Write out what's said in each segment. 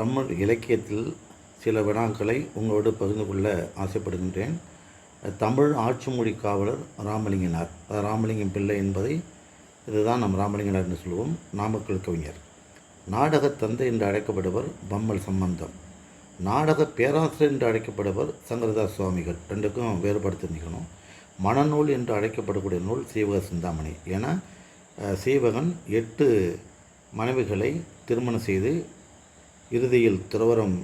தமிழ் இலக்கியத்தில் சில வினாக்களை உங்களோடு பகிர்ந்து கொள்ள ஆசைப்படுகின்றேன். தமிழ் ஆட்சி மொழி காவலர் ராமலிங்கனார். ராமலிங்கம் பிள்ளை என்பதை இதுதான் நம் ராமலிங்கனார் என்று சொல்லுவோம். நாமக்கல் கவிஞர். நாடக தந்தை என்று அழைக்கப்படுவர் பம்மல் சம்பந்தம். நாடக பேராசிரியர் என்று அழைக்கப்படுவர் சங்கரதாஸ் சுவாமிகள். ரெண்டுக்கும் வேறுபாடு தெரிஞ்சுக்கணும் மனநூல் என்று அழைக்கப்படக்கூடிய நூல் சீவக சிந்தாமணி. என சீவகன் எட்டு மனைவிகளை திருமணம் செய்து இறுதியில் துறவரம்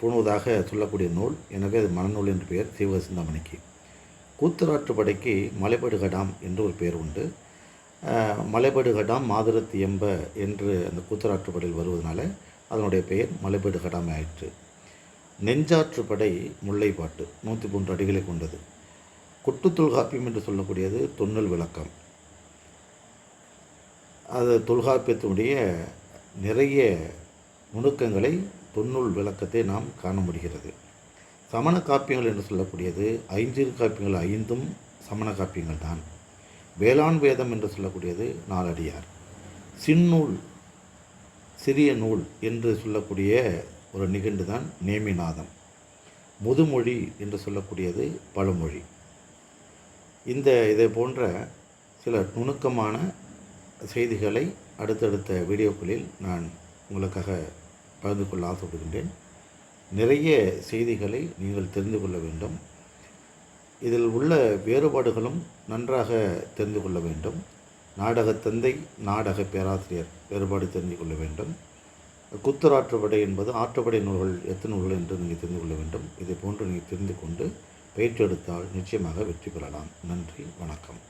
பூணுவதாக சொல்லக்கூடிய நூல். எனவே அது மனநூல் என்று பெயர். சீவக சிந்தாமணிக்கு. கூத்தராற்றுப்படைக்கு மலைபடு என்று ஒரு பெயர் உண்டு. மலைபடுகடாம் மலைபடு எம்ப என்று அந்த கூத்தராற்றுப்படையில் வருவதனால அதனுடைய பெயர் மலைபடுகடாம் ஆயிற்று. நெஞ்சாற்றுப்படை முல்லைப்பாட்டு நூற்றி மூன்று அடிகளை கொண்டது. கொட்டு தொல்காப்பியம் என்று சொல்லக்கூடியது தொன்னல் விளக்கம். அது தொல்காப்பியத்தினுடைய நிறைய நுணுக்கங்களை தொன்னுள் விளக்கத்தை நாம் காண முடிகிறது. சமண காப்பியங்கள் என்று சொல்லக்கூடியது ஐஞ்சிறு காப்பியங்கள் ஐந்தும் சமண காப்பியங்கள் தான். வேளாண் வேதம் என்று சொல்லக்கூடியது நாலடியார். சின்னூல் சிறிய நூல் என்று சொல்லக்கூடிய ஒரு நிகண்டு தான் நேமிநாதம். முதுமொழி என்று சொல்லக்கூடியது பழமொழி. இந்த இதை போன்ற சில நுணுக்கமான செய்திகளை அடுத்தடுத்த வீடியோக்களில் நான் உங்களுக்காக பகிர்ந்து கொள்ள ஆசைப்படுகின்றேன். நிறைய செய்திகளை நீங்கள் தெரிந்து கொள்ள வேண்டும். இதில் உள்ள வேறுபாடுகளும் நன்றாக தெரிந்து கொள்ள வேண்டும். நாடக தந்தை நாடக பேராசிரியர் வேறுபாடு தெரிந்து கொள்ள வேண்டும். குத்தராற்றுப்படை என்பது ஆற்றுப்படை நூல்கள் எத்தனை நூல்கள் என்று நீங்கள் தெரிந்து கொள்ள வேண்டும். இதை போன்று நீங்கள் தெரிந்து கொண்டு பயிற்சி எடுத்தால் நிச்சயமாக வெற்றி பெறலாம். நன்றி வணக்கம்.